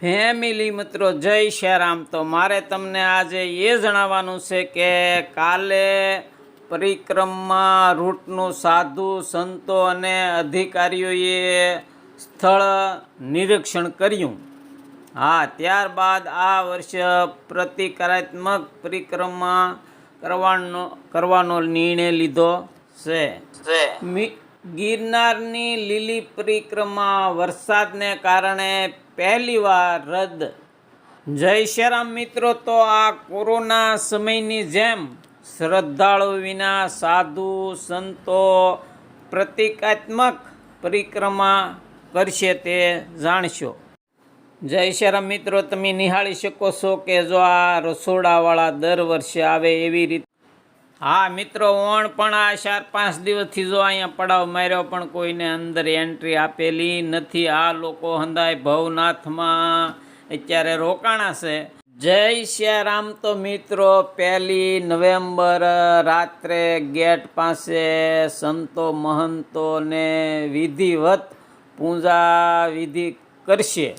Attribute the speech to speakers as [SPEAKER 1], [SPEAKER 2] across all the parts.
[SPEAKER 1] Family મિત્રો જય શ્યારામ. તો મારે તમને આજે એ જણાવવાનું છે કે કાલે પરિક્રમા રૂટનું સાધુ સંતો અને અધિકારીઓએ સ્થળ નિરીક્ષણ કર્યું. હા ત્યારબાદ આ વર્ષે પ્રતિકારાત્મક પરિક્રમા કરવાનો કરવાનો નિર્ણય લીધો છે. ગિરનારની લીલી પરિક્રમા વરસાદને કારણે પહેલીવાર રદ. જય શ્રીરામ મિત્રો, તો આ કોરોના સમયની જેમ શ્રદ્ધાળુ વિના સાધુ સંતો પ્રતિકાત્મક પરિક્રમા કરશે તે જાણશો. જય શ્રીરામ મિત્રો, તમે નિહાળી શકો છો કે જો આ રસોડાવાળા દર વર્ષે આવે એવી રીતે હા, મિત્રો, ઓણ પણ આ ચાર પાંચ દિવસથી જો અહીંયા પડાવ માર્યો પણ કોઈને અંદર એન્ટ્રી આપેલી નથી. આ લોકો હંદાય ભવનાથમાં. અત્યારે રોકાણા છે. જય શ્યા રામ તો મિત્રો, પહેલી નવેમ્બર રાત્રે ગેટ પાસે સંતો મહંતો ને વિધિવત પૂજા વિધિ કરશે.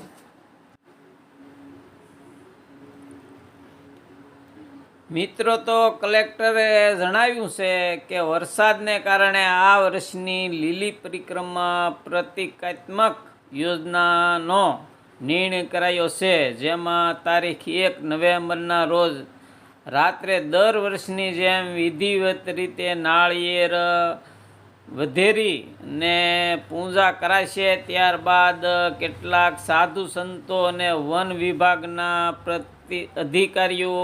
[SPEAKER 1] મિત્રો, તો કલેક્ટરે જણાવ્યું છે કે વરસાદને કારણે આ વર્ષની લીલી પરિક્રમા પ્રતિકાત્મક યોજનાનો નિર્ણય કરાયો છે. જેમાં તારીખ એક નવેમ્બરના રોજ રાત્રે દર વર્ષની જેમ વિધિવત રીતે નાળિયેર વધેરી ને પૂજા કરાશે. ત્યારબાદ કેટલાક સાધુ સંતો અને વન વિભાગના પ્રતિ અધિકારીઓ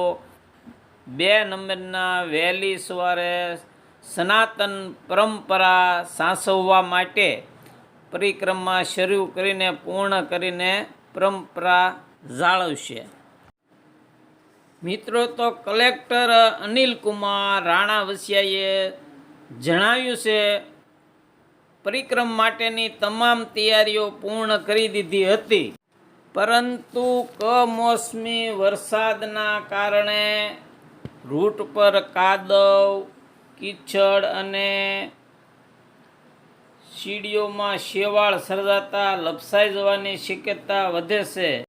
[SPEAKER 1] બે નંબરના વહેલી સવારે સનાતન પરંપરા સાસવવા માટે પરિક્રમા શરૂ કરીને પૂર્ણ કરીને પરંપરા જાળવશે. મિત્રો, તો કલેક્ટર અનિલ કુમાર રાણા વસિયાએ જણાવ્યું છે, પરિક્રમ માટેની તમામ તૈયારીઓ પૂર્ણ કરી દીધી હતી. પરંતુ કમોસમી વરસાદના કારણે રૂટ પર કાદવ કીચડ અને સીડીઓમાં શેવાળ સર્જાતા, લપસાઈ જવાની શક્યતા વધે છે.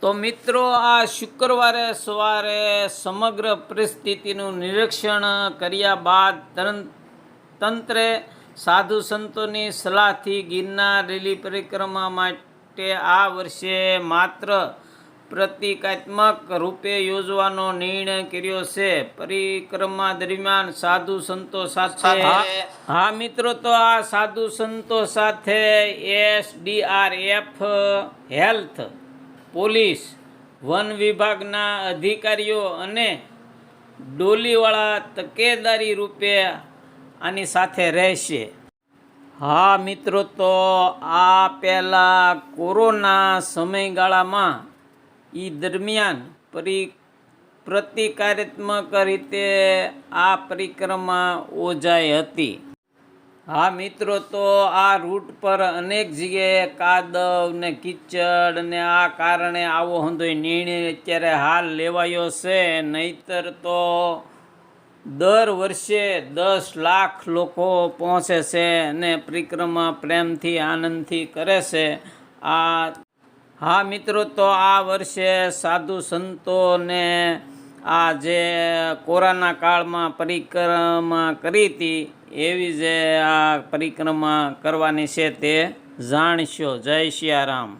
[SPEAKER 1] તો મિત્રો, આ શુક્રવારે સવારે સમગ્ર પરિસ્થિતિનું નિરીક્ષણ કર્યા બાદ તંત્રે સાધુ સંતોની સલાહથી ગિરનાર રેલી પરિક્રમા માટે આ વર્ષે માત્ર પ્રતિકાત્મક રૂપે યોજવાનો નિર્ણય કર્યો છે. પરિક્રમા દરમિયાન સાધુ સંતો સાથે હા મિત્રો તો આ સાધુ સંતો સાથે એસડીઆરએફ હેલ્થ પોલીસ વન વિભાગના અધિકારીઓ અને ડોલીવાળા તકેદારી રૂપે આની સાથે રહેશે. હા મિત્રો તો આ પહેલાં કોરોના સમયગાળામાં એ દરમિયાન પરી પ્રતિકારાત્મક રીતે આ પરિક્રમા ઓજાઈ હતી. હા, મિત્રો, તો આ રૂટ પર અનેક જગ્યાએ કાદવ ને કીચડ ને આ કારણે આવો હંધો નિર્ણય અત્યારે હાલ લેવાયો છે. નહીતર તો દર વર્ષે દસ લાખ લોકો પહોંચે છે અને પરિક્રમા પ્રેમથી, આનંદથી કરે છે. આ હા મિત્રો, તો આ વર્ષે સાધુ સંતોને આ જે કોરોના કાળમાં પરિક્રમા કરી હતી, એવી જે આ પરિક્રમા કરવાની છે તે જાણશો. જય સિયારામ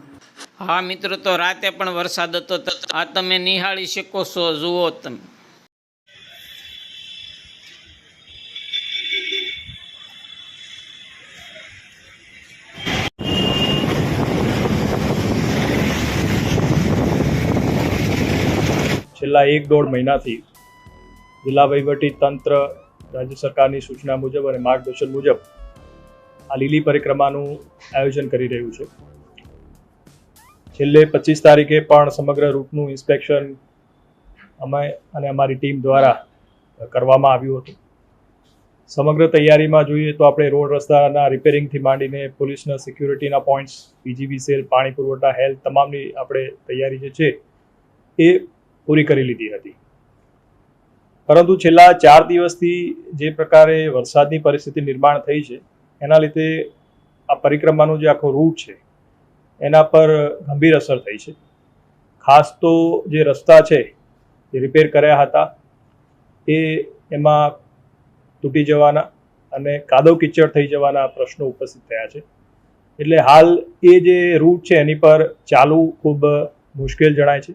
[SPEAKER 1] હા મિત્રો, તો રાતે પણ વરસાદ હતો આ તમે નિહાળી શકો છો, જુઓ તમે.
[SPEAKER 2] છેલ્લા એક દોઢ મહિનાથી જિલ્લા વહીવટી તંત્ર, રાજ્ય સરકારની સૂચના મુજબ અને માર્ગદર્શન મુજબ આ લીલી પરિક્રમાનું આયોજન કરી રહ્યું છે. છેલ્લે પચીસ તારીખે પણ સમગ્ર રૂટનું ઇન્સ્પેક્શન અમે અને અમારી ટીમ દ્વારા કરવામાં આવ્યું હતું. સમગ્ર તૈયારીમાં જોઈએ તો આપણે રોડ રસ્તાના રિપેરિંગથી માંડીને પોલીસના સિક્યુરિટીના પોઈન્ટ્સ, પીજીબી સેલ, પાણી પુરવઠા, હેલ્થ, તમામની આપણે તૈયારી જે છે એ પૂરી કરી લીધી હતી. પરંતુ છેલ્લા ચાર દિવસથી જે પ્રકારે વરસાદની પરિસ્થિતિ નિર્માણ થઈ છે, એના લીધે આ પરિક્રમાનો જે આખો રૂટ છે, એના પર ગંભીર અસર થઈ છે. ખાસ તો જે રસ્તા છે એ રિપેર કર્યા હતા, એ એમાં તૂટી જવાના અને કાદવ કિચડ થઈ જવાના પ્રશ્નો ઉપસ્થિત થયા છે. એટલે હાલ એ જે રૂટ છે, એની પર ચાલવું ખૂબ મુશ્કેલ જણાય છે.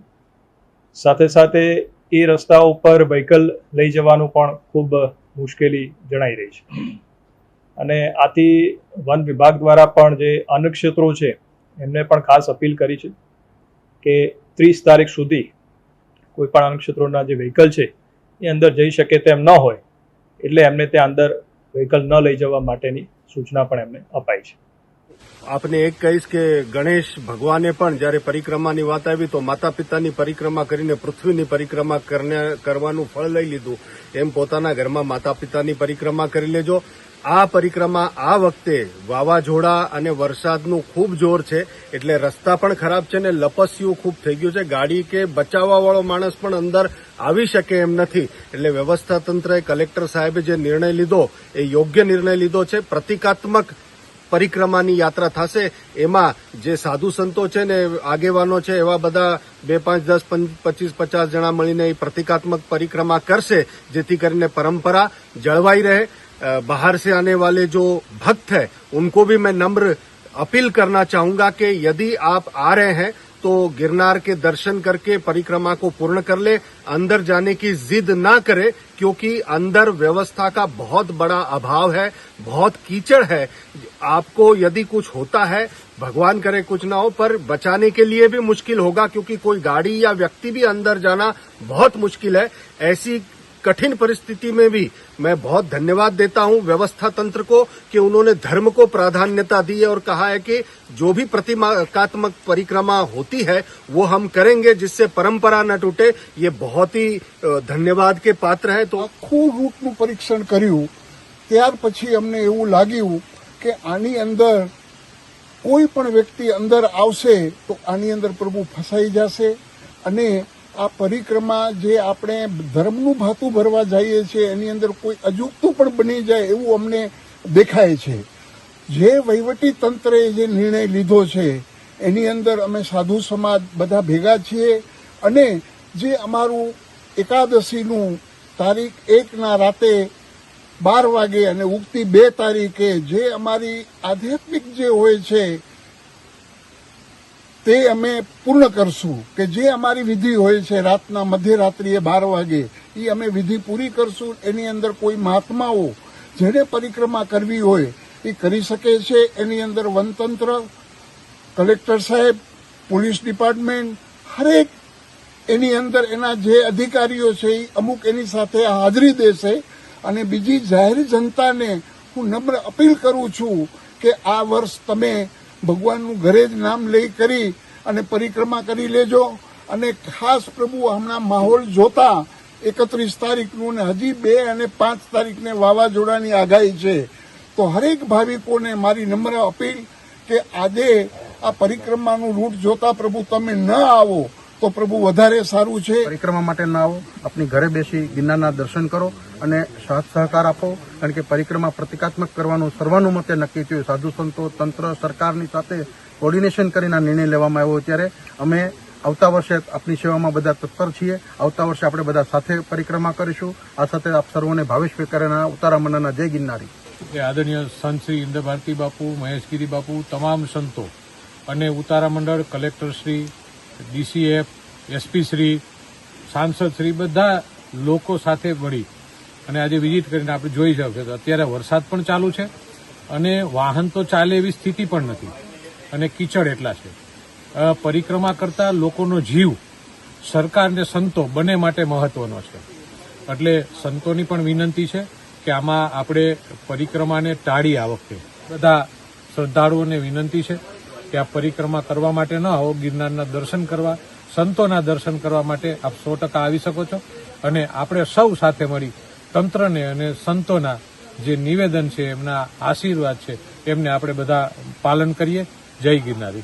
[SPEAKER 2] સાથે સાથે એ રસ્તા ઉપર વ્હીકલ લઈ જવાનું પણ ખૂબ મુશ્કેલી જણાઈ રહી છે. અને આથી વન વિભાગ દ્વારા પણ જે અન્નક્ષેત્રો છે, એમને પણ ખાસ અપીલ કરી છે કે ત્રીસ તારીખ સુધી કોઈ પણ અન્નક્ષેત્રોના જે વ્હીકલ છે, એ અંદર જઈ શકે તેમ ન હોય, એટલે એમને ત્યાં અંદર વ્હીકલ ન લઈ જવા માટેની સૂચના પણ એમને અપાઈ છે.
[SPEAKER 3] આપને એક કહીશ કે ગણેશ ભગવાને પણ જ્યારે પરિક્રમાની વાત આવી તો માતા પિતાની પરિક્રમા કરીને, પૃથ્વીની પરિક્રમા કરવાનું ફળ લઈ લીધું. એમ પોતાના ઘરમાં માતા પિતાની પરિક્રમા કરી લેજો. આ પરિક્રમા આ વખતે વાવાઝોડા અને વરસાદનું ખૂબ જોર છે, એટલે રસ્તા પણ ખરાબ છે ને લપસ્યું ખૂબ થઈ ગયું છે. ગાડી કે બચાવવાવાળો માણસ પણ અંદર આવી શકે એમ નથી. એટલે વ્યવસ્થા તંત્રએ કલેક્ટર સાહેબે જે નિર્ણય લીધો, એ યોગ્ય નિર્ણય લીધો છે. પ્રતિકાત્મક પરિક્રમાની યાત્રા થશે એમાં જે સાધુ સંતો છે ને આગેવાનો છે એવા બધા બે પાંચ દસ પં- પચીસ પચાસ જણા મળીને એ પ્રતિકાત્મક પરિક્રમા કરશે જેથી કરીને પરંપરા જળવાઈ રહે अ, बाहर से आने वाले जो भक्त हैं उनको भी मैं नम्र अपील करना चाहूंगा कि यदि आप आ रहे हैं तो गिरनार के दर्शन करके परिक्रमा को पूर्ण कर ले, अंदर जाने की जिद ना करे, क्योंकि अंदर व्यवस्था का बहुत बड़ा अभाव है, बहुत कीचड़ है। आपको यदि कुछ होता है, भगवान करे कुछ ना हो, पर बचाने के लिए भी मुश्किल होगा, क्योंकि कोई गाड़ी या व्यक्ति भी अंदर जाना बहुत मुश्किल है। ऐसी कठिन परिस्थिति में भी मैं बहुत धन्यवाद देता हूं व्यवस्था तंत्र को कि उन्होंने धर्म को प्राधान्यता दी है और कहा है कि जो भी प्रतिमात्मक परिक्रमा होती है वो हम करेंगे जिससे परंपरा न टूटे ये बहुत ही अ, धन्यवाद के पात्र है तो
[SPEAKER 4] આખું રૂટનું પરીક્ષણ કર્યું ત્યાર પછી અમને એવું લાગ્યું કે આની અંદર કોઈ પણ વ્યક્તિ અંદર આવશે તો આની અંદર પ્રભુ ફસાઈ જશે અને આ પરિક્રમા જે આપણે ધર્મનું ભાતું ભરવા જઈએ છીએ, એની અંદર કોઈ અજુગતું પણ બની જાય એવું અમને દેખાય છે. જે વહીવટી તંત્રે જે નિર્ણય લીધો છે, એની અંદર અમે સાધુ સમાજ બધા ભેગા છીએ અને જે અમારું એકાદશીનું તારીખ એકના રાતે બાર વાગે અને ઉગતી બે તારીખે જે અમારી આધ્યાત્મિક જે હોય છે તે અમે પૂર્ણ કરશું કે જે અમારી વિધિ હોય છે, રાતના મધ્યરાત્રિએ બાર વાગે એ અમે વિધિ પૂરી કરશું. એની અંદર કોઈ મહાત્માઓ જેને પરિક્રમા કરવી હોય એ કરી શકે છે. એની અંદર વનતંત્ર, કલેક્ટર સાહેબ, પોલીસ ડિપાર્ટમેન્ટ, હરેક એની અંદર એના જે અધિકારીઓ છે એ અમુક એની સાથે હાજરી દેશે. અને બીજી જાહેર જનતાને હું નમ્ર અપીલ કરું છું કે આ વર્ષ તમે ભગવાનનું ઘરે જ નામ લઈ કરી અને પરિક્રમા કરી લેજો. અને ખાસ પ્રભુ હમણાં માહોલ જોતા એકત્રીસ તારીખનું ને હજી બે અને પાંચ તારીખને વાવાઝોડાની આગાહી છે. તો હરેક ભાવિકોને મારી નમ્ર અપીલ કે આજે આ પરિક્રમાનું રૂટ જોતા પ્રભુ તમે ન આવો. તો પ્રભુ વધારે સારું છે.
[SPEAKER 5] પરિક્રમા માટે ના આવો. આપની ઘરે બેસી ગિરનારના દર્શન કરો અને સાથ સહકાર આપો. કારણ કે પરિક્રમા પ્રતિકાત્મક કરવાનું સર્વાનુમતે નક્કી થયું. સાધુ સંતો તંત્ર સરકારની સાથે કોર્ડિનેશન કરીને નિર્ણય લેવામાં આવ્યો ત્યારે અમે આવતા વર્ષે આપની સેવામાં બધા તત્પર છીએ. આવતા વર્ષે આપણે બધા સાથે પરિક્રમા કરીશું. આ સાથે આપ સર્વોને ભાવેશ વેકરના ઉતારા મનાના જય ગિરનારી.
[SPEAKER 6] કે આદરણીય સંત શ્રી ઇન્દ્ર ભારતી બાપુ મહેશગીરી બાપુ તમામ સંતો અને ઉતારા મંડળ collector Shri DCF, SP Shri, સાંસદ શ્રી, બધા લોકો સાથે મળી અને આજે વિઝિટ કરીને આપણે જોઈ શકીએ તો અત્યારે વરસાદ પણ ચાલુ છે અને વાહન તો ચાલે એવી સ્થિતિ પણ નથી અને કીચડ એટલા છે. પરિક્રમા કરતા લોકોનો જીવ સરકાર અને સંતો બંને માટે મહત્વનો છે. એટલે સંતોની પણ વિનંતી છે કે આમાં આપણે પરિક્રમાને ટાળી આ વખતે. બધા શ્રદ્ધાળુઓને વિનંતી છે. કે આ પરિક્રમા કરવા માટે ન આવો, ગિરનારના દર્શન કરવા, સંતોના દર્શન કરવા માટે આપ સો ટકા આવી શકો છો. અને આપણે સૌ સાથે મળી તંત્રને અને સંતોના જે નિવેદન છે, એમના આશીર્વાદ છે, એમને આપણે બધા પાલન કરીએ. જય ગિરનારી.